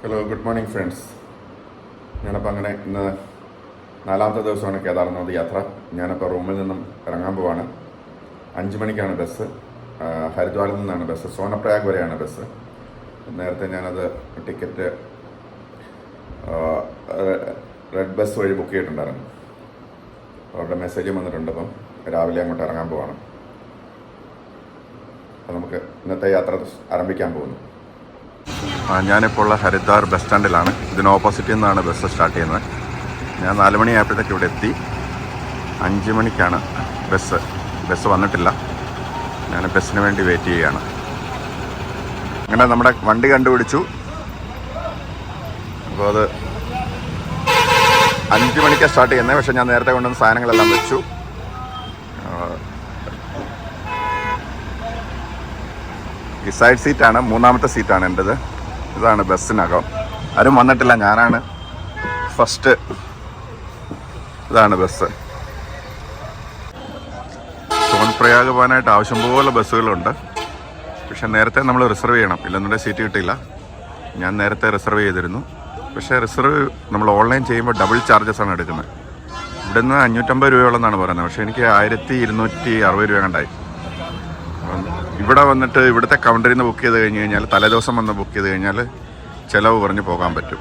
Hello good morning friends ഞാനപ്പോൾ അങ്ങനെ ഇന്ന് നാലാമത്തെ ദിവസമാണ് കേദാർനാഥ് യാത്ര. ഞാനപ്പോൾ റൂമിൽ നിന്നും ഇറങ്ങാൻ പോവാണ്. അഞ്ച് മണിക്കാണ് ബസ്. ഹരിദ്വാറിൽ നിന്നാണ് ബസ്. സോനപ്രയാഗ് വരെയാണ് ബസ്. നേരത്തെ ഞാനത് ടിക്കറ്റ് റെഡ് ബസ് വഴി ബുക്ക് ചെയ്തിട്ടുണ്ടായിരുന്നു. അവരുടെ മെസ്സേജ് വന്നിട്ടുണ്ട് അപ്പം രാവിലെ അങ്ങോട്ട് ഇറങ്ങാൻ പോവാണ്. അപ്പോൾ നമുക്ക് ഇന്നത്തെ യാത്ര ആരംഭിക്കാൻ പോകുന്നു. ഞാനിപ്പോൾ ഉള്ള ഹരിദ്വാർ ബസ് സ്റ്റാൻഡിലാണ് ഇതിന് ഓപ്പോസിറ്റിൽ നിന്നാണ് ബസ് സ്റ്റാർട്ട് ചെയ്യുന്നത്. ഞാൻ നാല് മണിയായപ്പോഴത്തേക്ക് ഇവിടെ എത്തി. അഞ്ച് മണിക്കാണ് ബസ് ബസ് വന്നിട്ടില്ല. ഞാൻ ബസ്സിന് വേണ്ടി വെയിറ്റ് ചെയ്യുകയാണ്. അങ്ങനെ നമ്മുടെ വണ്ടി കണ്ടുപിടിച്ചു. അപ്പോൾ അത് അഞ്ച് മണിക്കാണ് സ്റ്റാർട്ട് ചെയ്യുന്നത്. പക്ഷേ ഞാൻ നേരത്തെ കൊണ്ടുവന്ന സാധനങ്ങളെല്ലാം വെച്ചു. ഈ സൈഡ് സീറ്റാണ് മൂന്നാമത്തെ സീറ്റാണ് എന്റെത് ഇതാണ് ബസ്സിനകം. ആരും വന്നിട്ടില്ല ഞാനാണ്. ഫസ്റ്റ് ഇതാണ് ബസ്. സോൺപ്രയാഗ് പോകാനായിട്ട് ആവശ്യം പോലെ ബസ്സുകളുണ്ട്. പക്ഷെ നേരത്തെ നമ്മൾ റിസർവ് ചെയ്യണം. ഇല്ലെന്നുണ്ടെങ്കിൽ സീറ്റ് കിട്ടില്ല ഞാൻ നേരത്തെ റിസർവ് ചെയ്തിരുന്നു. പക്ഷേ റിസർവ് നമ്മൾ ഓൺലൈൻ ചെയ്യുമ്പോൾ ഡബിൾ ചാർജസ് ആണ് എടുക്കുന്നത്. ഇവിടുന്ന് അഞ്ഞൂറ്റമ്പത് രൂപയോളെന്നാണ് പറയുന്നത്. പക്ഷേ എനിക്ക് ആയിരത്തി ഇരുന്നൂറ്റി അറുപത് രൂപ കണ്ടായി ഇവിടെ വന്നിട്ട് ഇവിടുത്തെ കൗണ്ടറിൽ നിന്ന് ബുക്ക് ചെയ്ത് കഴിഞ്ഞ് കഴിഞ്ഞാൽ തലേദിവസം വന്ന് ബുക്ക് ചെയ്ത് കഴിഞ്ഞാൽ ചിലവ് കുറഞ്ഞ് പോകാൻ പറ്റും.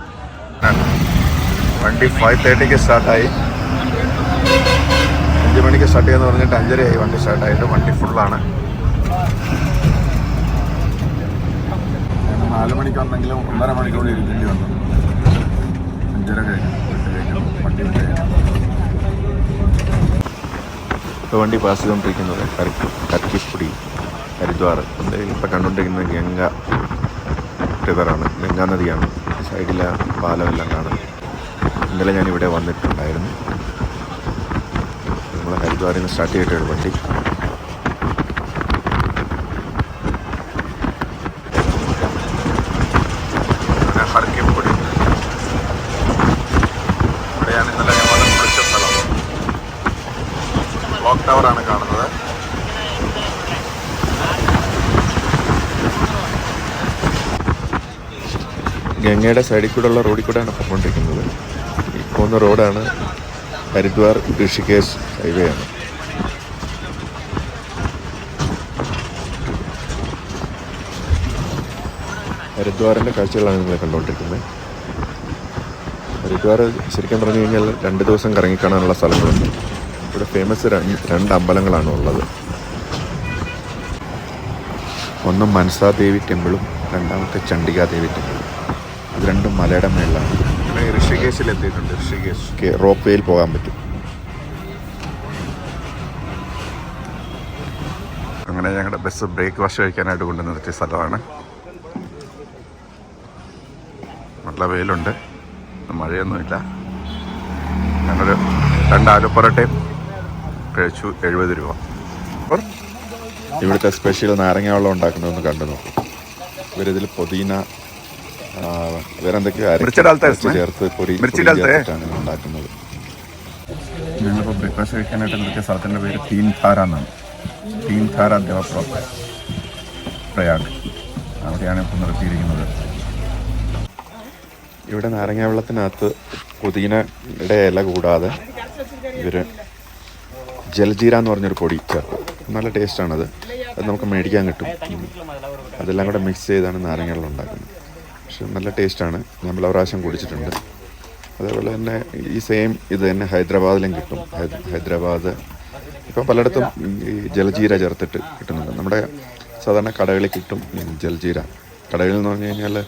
വണ്ടി ഫൈവ് തേർട്ടിക്ക് സ്റ്റാർട്ടായി അഞ്ച് മണിക്ക് സ്റ്റാർട്ട് ചെയ്യാന്ന് പറഞ്ഞിട്ട് അഞ്ചരയായി വണ്ടി സ്റ്റാർട്ടായിട്ട് വണ്ടി ഫുള്ളാണ് നാല് മണിക്ക് വന്നെങ്കിലും ഒന്നര മണിക്കൂർ ഇരിക്കേണ്ടി വന്നു. അഞ്ചര കഴിഞ്ഞു. വണ്ടി വണ്ടി പാസ് ചെയ്തുകൊണ്ടിരിക്കുന്നത് കർക്കിപ്പുടി ഹരിദ്വാർ. എന്തായാലും ഇപ്പം കണ്ടുകൊണ്ടിരിക്കുന്നത് ഗംഗ റിവറാണ് ഗംഗാ നദിയാണ്. സൈഡിലെ പാലമെല്ലാം കാണാം. ഇന്നലെ ഞാൻ ഇവിടെ വന്നിട്ടുണ്ടായിരുന്നു നമ്മൾ ഹരിദ്വാറിൽ നിന്ന് സ്റ്റാർട്ട് ചെയ്തിട്ട് വണ്ടി ടവറാണ് ഇവിടെയാണ് ഇന്നലെ ഞാൻ വന്ന് കുളിച്ച സ്ഥലം ക്ലോക്ക് ടവറാണ് കാണുന്നത് ഗംഗയുടെ സൈഡിൽ കൂടെയുള്ള റോഡിൽ കൂടെയാണ് പോയിക്കൊണ്ടിരിക്കുന്നത് ഈ പോകുന്ന റോഡാണ് ഹരിദ്വാർ ഋഷികേശ് ഹൈവേ ആണ്. ഹരിദ്വാറിന്റെ കാഴ്ചകളാണ് നിങ്ങൾ കണ്ടുകൊണ്ടിരിക്കുന്നത്. ഹരിദ്വാർ ശരിക്കും പറഞ്ഞു കഴിഞ്ഞാൽ രണ്ട് ദിവസം കറങ്ങിക്കാണാനുള്ള സ്ഥലങ്ങളുണ്ട്. ഇവിടെ ഫേമസ് രണ്ട് അമ്പലങ്ങളാണ് ഉള്ളത്. ഒന്ന് മനസാദേവി ടെമ്പിളും രണ്ടാമത്തെ ചണ്ഡികാദേവി ടെമ്പിളും ഇത് രണ്ടും മലയുടെ മേളിലാണ്. ഋഷികേശിൽ എത്തിയിട്ടുണ്ട് ഋഷികേശ്. റോപ്പ് വേയിൽ പോകാൻ പറ്റും. അങ്ങനെ ഞങ്ങളുടെ ബസ് ബ്രേക്ക് വാഷ് കഴിക്കാനായിട്ട് കൊണ്ട് നിർത്തിയ സ്ഥലമാണ്. നല്ല വെയിലുണ്ട്. മഴയൊന്നുമില്ല. ഞങ്ങളൊരു രണ്ട് ആലു പൊറോട്ടയും കഴിച്ചു എഴുപത് രൂപ. ഇവിടുത്തെ സ്പെഷ്യൽ നാരങ്ങ വെള്ളം ഉണ്ടാക്കുന്നതെന്ന് കണ്ടു നോക്കും. ഇവരിതിൽ പുതിന വേറെ എന്തൊക്കെയോ അരച്ച് ചേർത്ത് പൊടി? ചേർത്തിട്ടാണ് ഉണ്ടാക്കുന്നത്. ഞങ്ങളിപ്പോൾ ബ്രേക്ക്ഫാസ്റ്റ് കഴിക്കാനായിട്ട് നിർത്തിയ സ്ഥലത്തിന്റെ പേര് തീൻ ധാര എന്നാണ്. തീൻ ധാര ദേവപ്രോ പ്രയാഗ്. അവിടെയാണ് ഇപ്പോൾ നിർത്തിയിരിക്കുന്നത് ഇവിടെ നാരങ്ങ വെള്ളത്തിനകത്ത് പുതിനയുടെ ഇല കൂടാതെ ഇവർ ജലജീര എന്ന് പറഞ്ഞൊരു പൊടി ചേർക്കും നല്ല ടേസ്റ്റാണത് അത് നമുക്ക് മേടിക്കാൻ കിട്ടും. അതെല്ലാം കൂടെ മിക്സ് ചെയ്താണ് നാരങ്ങ വെള്ളം ഉണ്ടാക്കുന്നത്. പക്ഷെ നല്ല ടേസ്റ്റാണ്. ഞാൻ പല പ്രാവശ്യം കുടിച്ചിട്ടുണ്ട്. അതേപോലെ തന്നെ ഈ സെയിം ഇത് തന്നെ ഹൈദരാബാദിലും കിട്ടും. ഹൈദ- ഹൈദരാബാദ്. ഇപ്പം പലയിടത്തും ഈ ജലജീര ചേർത്തിട്ട് കിട്ടുന്നുണ്ട്. നമ്മുടെ സാധാരണ കടകളിൽ കിട്ടും ജലജീര. കടകളിൽ എന്ന് പറഞ്ഞു കഴിഞ്ഞാൽ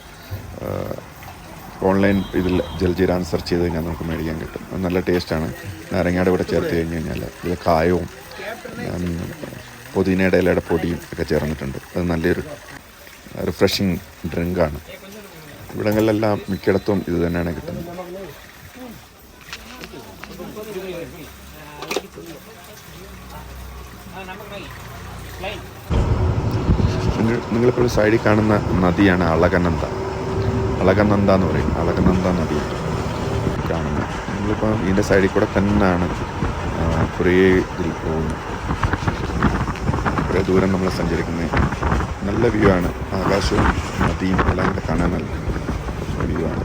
ഓൺലൈൻ ഇതിൽ ജലജീര സെർച്ച് ചെയ്ത് കഴിഞ്ഞാൽ നമുക്ക് മേടിക്കാൻ കിട്ടും. അത് നല്ല ടേസ്റ്റാണ്. നാരങ്ങയുടെ കൂടെ ചേർത്ത് കഴിഞ്ഞ് കഴിഞ്ഞാൽ ഇതിൽ കായവും പുതിനയുടെ ഇലയുടെ പൊടിയും ഒക്കെ ചേർന്നിട്ടുണ്ട്. അത് നല്ലൊരു റിഫ്രഷിങ് ഡ്രിങ്കാണ് ഇവിടങ്ങളിലെല്ലാം മിക്കിടത്തും ഇത് തന്നെയാണ് കിട്ടുന്നത്. നിങ്ങളിപ്പോൾ സൈഡിൽ കാണുന്ന നദിയാണ് അളകനന്ദ. അളകനന്ദ എന്ന് പറയും. അളകനന്ദ നദി കാണുന്നത്. നമ്മളിപ്പോൾ ഇതിന്റെ സൈഡിൽ കൂടെ തന്നെയാണ് കുറേ ഇതിൽ പോകുന്നത്. കുറേ ദൂരം നമ്മൾ സഞ്ചരിക്കുന്നത്. നല്ല വ്യൂ ആണ്. ആകാശവും നദിയും എല്ലാം കൂടെ കാണാൻ വരികയാണ്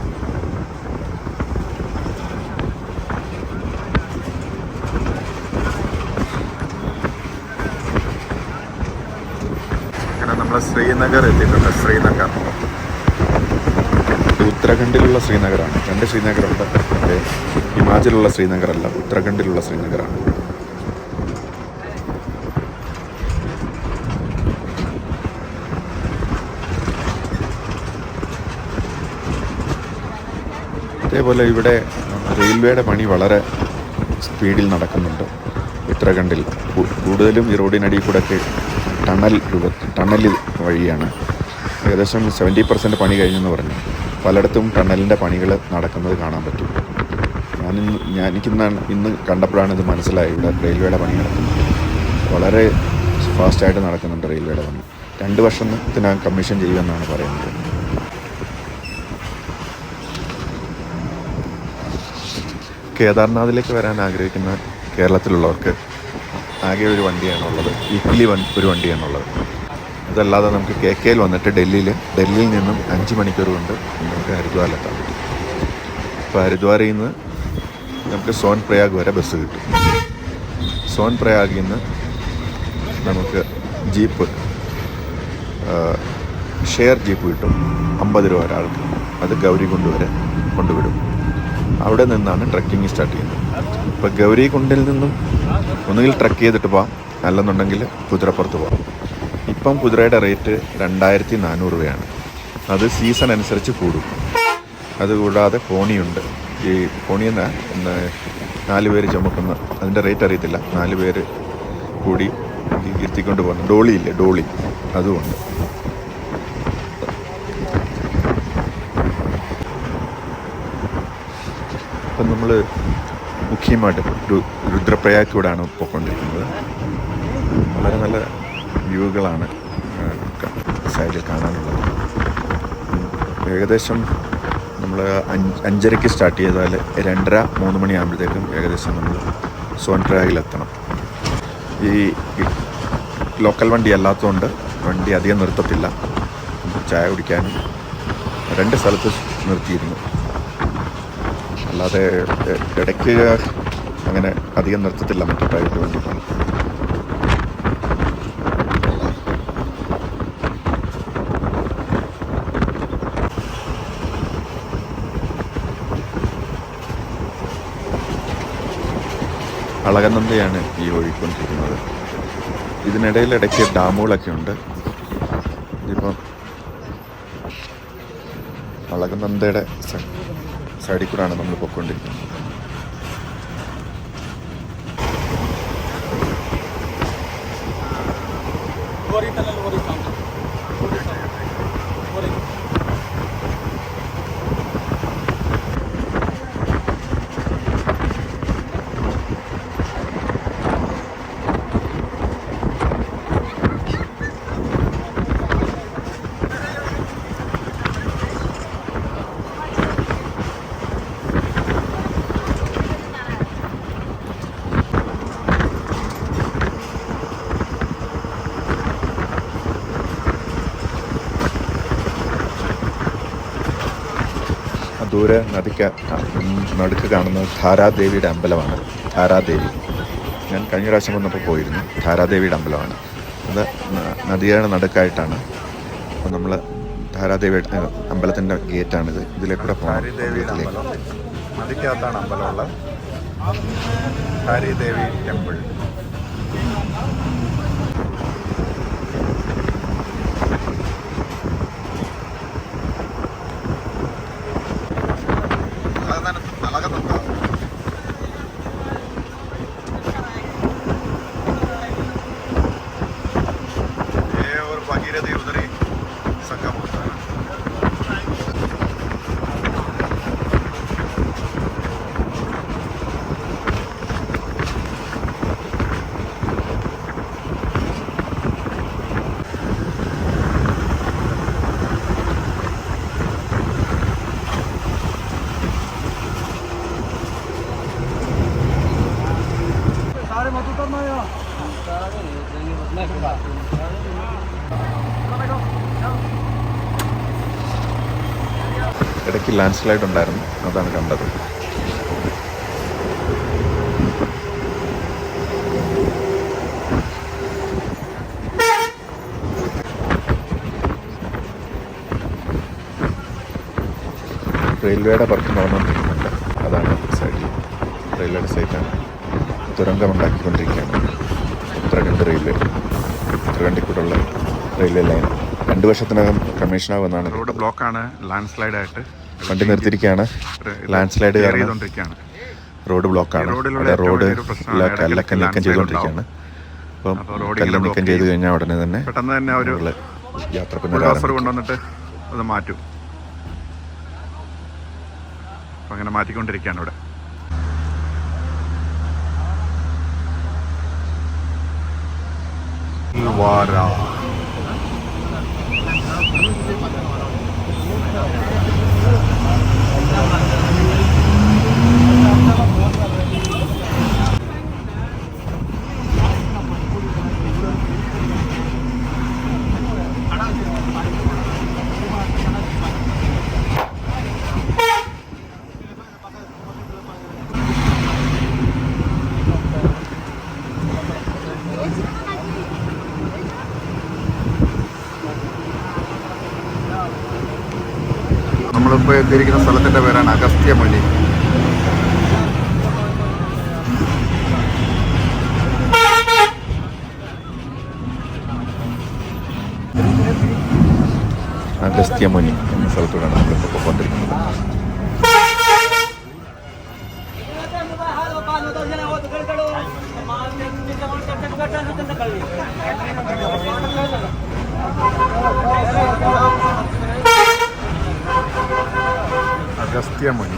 അങ്ങനെ ശ്രീനഗർ എത്തിയിട്ടുണ്ട് ശ്രീനഗർ. ഉത്തരാഖണ്ഡിലുള്ള ശ്രീനഗറാണ്. രണ്ട് ശ്രീനഗറുണ്ട്. ഹിമാചലുള്ള ശ്രീനഗറല്ല ഉത്തരാഖണ്ഡിലുള്ള ശ്രീനഗറാണ്. അതേപോലെ ഇവിടെ റെയിൽവേയുടെ പണി വളരെ സ്പീഡിൽ നടക്കുന്നുണ്ട്. ഉത്തരാഖണ്ഡിൽ. കൂടുതലും ഈ റോഡിനടിയിൽ കൂടെയൊക്കെ ടണൽ രൂപ ടണൽ വഴിയാണ്. ഏകദേശം സെവന്റി പെർസെന്റ് പണി കഴിഞ്ഞെന്ന് പറഞ്ഞു. പലയിടത്തും ടണലിന്റെ പണികൾ നടക്കുന്നത് കാണാൻ പറ്റും. ഞാനിന്ന് ഞാൻ എനിക്കിന്നാണ് ഇന്ന് കണ്ടപ്പോഴാണ് ഇത് മനസ്സിലായത്. ഇവിടെ റെയിൽവേയുടെ പണി നടക്കുന്നത് വളരെ ഫാസ്റ്റായിട്ട് നടക്കുന്നുണ്ട് റെയിൽവേയുടെ പണി. രണ്ട് വർഷത്തിനകം കമ്മീഷൻ ചെയ്യുമെന്നാണ് പറയുന്നത്. കേദാർനാഥിലേക്ക് വരാൻ ആഗ്രഹിക്കുന്ന കേരളത്തിലുള്ളവർക്ക് ആകെ ഒരു വണ്ടിയാണുള്ളത്. ഇക്കിലി വൺ ഒരു വണ്ടിയാണുള്ളത്. അതല്ലാതെ നമുക്ക് കെ കെയിൽ വന്നിട്ട് ഡൽഹിയിൽ ഡൽഹിയിൽ നിന്നും അഞ്ച് മണിക്കൂർ കൊണ്ട് നമുക്ക് ഹരിദ്വാറിലെത്താൻ പറ്റും അപ്പോൾ ഹരിദ്വാറിൽ നിന്ന് നമുക്ക് സോൻ പ്രയാഗ് വരെ ബസ് കിട്ടും. സോൻ പ്രയാഗിൽ നിന്ന് നമുക്ക് ജീപ്പ് ഷെയർ ജീപ്പ് കിട്ടും. അമ്പത് രൂപ ഒരാൾക്ക്. അത് ഗൗരി കൊണ്ടുവരെ കൊണ്ടുവിടും. അവിടെ നിന്നാണ് ട്രക്കിംഗ് സ്റ്റാർട്ട് ചെയ്യുന്നത്. അപ്പോൾ ഗൗരി കുണ്ടിൽ നിന്നും ഒന്നുകിൽ ട്രക്ക് ചെയ്തിട്ട് പോവാം. അല്ലെന്നുണ്ടെങ്കിൽ കുതിരപ്പുറത്ത് പോവാം. ഇപ്പം കുതിരയുടെ റേറ്റ് രണ്ടായിരത്തി നാനൂറ് രൂപയാണ്. അത് സീസൺ അനുസരിച്ച് കൂടും. അതുകൂടാതെ പോണിയുണ്ട് ഈ ഒന്ന് നാല് പേര് ചുമക്കുന്ന അതിന്റെ റേറ്റ് അറിയത്തില്ല. നാല് പേര് കൂടി ഇരുത്തിക്കൊണ്ട് പോകുന്ന ഡോളി ഇല്ലേ? ഡോളി. അതുമുണ്ട് അപ്പം നമ്മൾ മുഖ്യമായിട്ട് രുദ്രപ്രയാഗിലൂടെയാണ് പോയിക്കൊണ്ടിരിക്കുന്നത്. വളരെ നല്ല വ്യൂകളാണ് സൈഡിൽ കാണാനുള്ളത്. ഏകദേശം നമ്മൾ അഞ്ചരയ്ക്ക് സ്റ്റാർട്ട് ചെയ്താൽ രണ്ടര മൂന്ന് മണിയാകുമ്പോഴത്തേക്കും ഏകദേശം നമ്മൾ സോൻ പ്രയാഗിലെത്തണം ഈ ലോക്കൽ വണ്ടി അല്ലാത്തതുകൊണ്ട് വണ്ടി അധികം നിർത്തത്തില്ല. ചായ കുടിക്കാനും രണ്ട് സ്ഥലത്ത് നിർത്തിയിരുന്നു. അല്ലാതെ ഇടയ്ക്ക് അങ്ങനെ അധികം നിർത്തത്തില്ല മറ്റു പ്രൈവറ്റ് വണ്ടി അളകനന്ദയാണ് ഈ ഒഴുകിക്കൊണ്ടിരിക്കുന്നത് ഇതിനിടയിൽ ഇടയ്ക്ക് ഡാമുകളൊക്കെ ഉണ്ട്. ഇപ്പം അളകനന്ദയുടെ സൈഡിൽ കൂടെയാണ് നമ്മൾ പൊയ്ക്കൊണ്ടിരിക്കുന്നത് ആ ദൂരെ നദിക്ക് നടുക്ക് കാണുന്നത് ധാരാദേവിയുടെ അമ്പലമാണ്. ധാരാദേവി. ഞാൻ കഴിഞ്ഞ പ്രാവശ്യം വന്നപ്പോൾ പോയിരുന്നു. ധാരാദേവിയുടെ അമ്പലമാണ്. അത് നദിയുടെ നടുക്കായിട്ടാണ്. അപ്പോൾ നമ്മൾ ധാരാദേവി അമ്പലത്തിന്റെ ഗേറ്റാണിത്. ഇതിലെ കൂടെ പോകണം നദിക്കകത്താണ് അമ്പലമുള്ളത് ഹാരിദേവി ടെമ്പിൾ. ലാൻഡ് സ്ലൈഡ് ഉണ്ടായിരുന്നു അതാണ് കണ്ടത്. റെയിൽവേയുടെ വർക്ക് നടന്നുകൊണ്ടിരിക്കുന്നുണ്ട്. അതാണ് സൈഡ് റെയിൽവേയുടെ സൈഡാണ് തുരങ്കമുണ്ടാക്കിക്കൊണ്ടിരിക്കുകയാണ് ഉത്തരാഖണ്ഡ് റെയിൽവേ. ഉത്തരാഖണ്ഡിക്കൂടുള്ള റെയിൽവേ ലൈൻ. രണ്ട് വർഷത്തിനകം കമ്മീഷനാകുന്നതാണ് റോഡ് ബ്ലോക്കാണ് ലാൻഡ് സ്ലൈഡായിട്ട് വണ്ടി നിർത്തിയിരിക്കുകയാണ്. ലാൻഡ് സ്ലൈഡ് ചെയ്തുകൊണ്ടിരിക്കുകയാണ് റോഡ് ബ്ലോക്കാണ് റോഡ് കല്ലൊക്കെ നീക്കം ചെയ്തുകൊണ്ടിരിക്കുകയാണ്. അപ്പം കല്ല് നീക്കം ചെയ്ത് കഴിഞ്ഞാൽ ഉടനെ തന്നെ പെട്ടെന്ന് തന്നെ ഒരു യാത്ര കൊണ്ടുവന്നിട്ട് അത് മാറ്റും. അങ്ങനെ മാറ്റിക്കൊണ്ടിരിക്കുകയാണ് ഇവിടെ. വാര നമ്മളിപ്പോൾ എത്തിയിരിക്കുന്ന സ്ഥലത്തിന്റെ പേരാണ് അഗസ്ത്യമൊലി അഗസ്ത്യമുനി എന്ന സ്ഥലത്തോടാണ് നമ്മളിപ്പോൾ പോയിക്കൊണ്ടിരിക്കുന്നത് aqui, Amoni.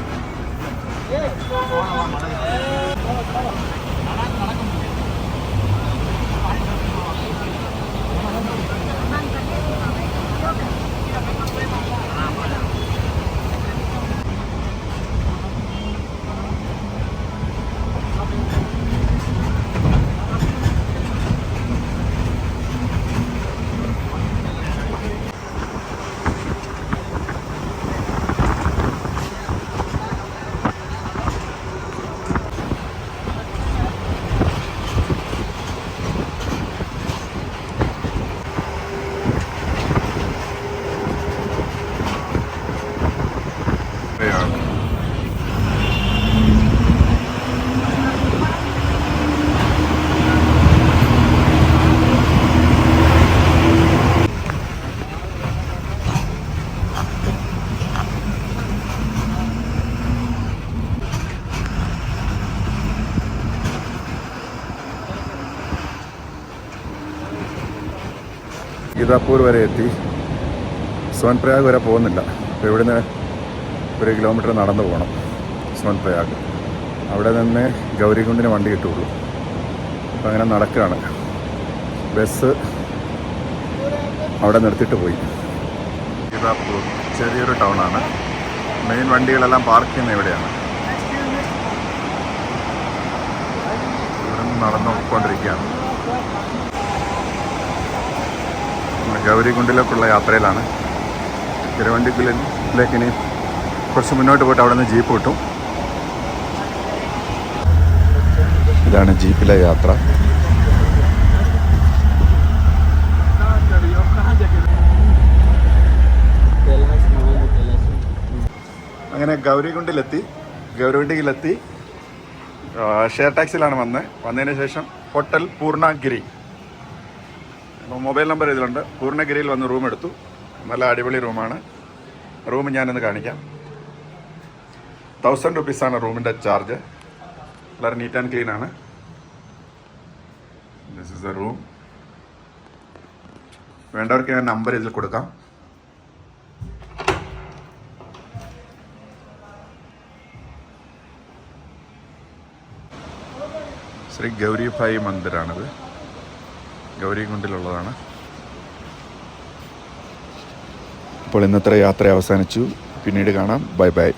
ഗീതാപൂർ വരെ എത്തി. സോൻപ്രയാഗ് വരെ പോകുന്നില്ല. അപ്പോൾ ഇവിടുന്ന് ഒരു കിലോമീറ്റർ നടന്നു പോകണം സോൻപ്രയാഗ് അവിടെ നിന്ന് ഗൗരികുണ്ടിന് വണ്ടി കിട്ടുള്ളൂ അപ്പോൾ അങ്ങനെ നടക്കുകയാണ്. ബസ് അവിടെ നിർത്തിയിട്ട് പോയി. സീതാപൂർ ചെറിയൊരു ടൗണാണ്. മെയിൻ വണ്ടികളെല്ലാം പാർക്ക് ചെയ്യുന്ന ഇവിടെയാണ്. ഇവിടെ നിന്ന് നടന്നു പോയിക്കൊണ്ടിരിക്കുകയാണ് നമ്മൾ ഗൗരികുണ്ടിലേക്കുള്ള യാത്രയിലാണ്. തിരുവണ്ടിക്കുള്ളിലേക്ക് ഇനി കുറച്ച് മുന്നോട്ട് പോയിട്ട് അവിടെ നിന്ന് ജീപ്പ് കിട്ടും. ഇതാണ് ജീപ്പിലെ യാത്ര. അങ്ങനെ ഗൗരികുണ്ടിലെത്തി ഗൗരികുണ്ടിയിലെത്തി ആ, ഷെയർ ടാക്സിയിലാണ് വന്നത് വന്നതിന് ശേഷം ഹോട്ടൽ പൂർണഗിരി. മൊബൈൽ നമ്പർ ഇതിലുണ്ട്. പൂർണഗിരിയിൽ വന്ന് റൂം എടുത്തു. നല്ല അടിപൊളി റൂമാണ്. റൂം ഞാനൊന്ന് കാണിക്കാം. തൗസൻഡ് റുപ്പീസാണ് റൂമിന്റെ ചാർജ് വളരെ നീറ്റ് ആൻഡ് ക്ലീൻ ആണ്. ദിസ് ഇസ് എ റൂം വേണ്ടവർക്ക് ഞാൻ നമ്പർ ഇതിൽ കൊടുക്കാം. ശ്രീ ഗൗരിഭായി മന്ദിരാണിത്. ഗൗരികുണ്ടിലുള്ളതാണ്. അപ്പോൾ ഇന്നത്തെ യാത്ര അവസാനിച്ചു. പിന്നീട് കാണാം. Bye bye.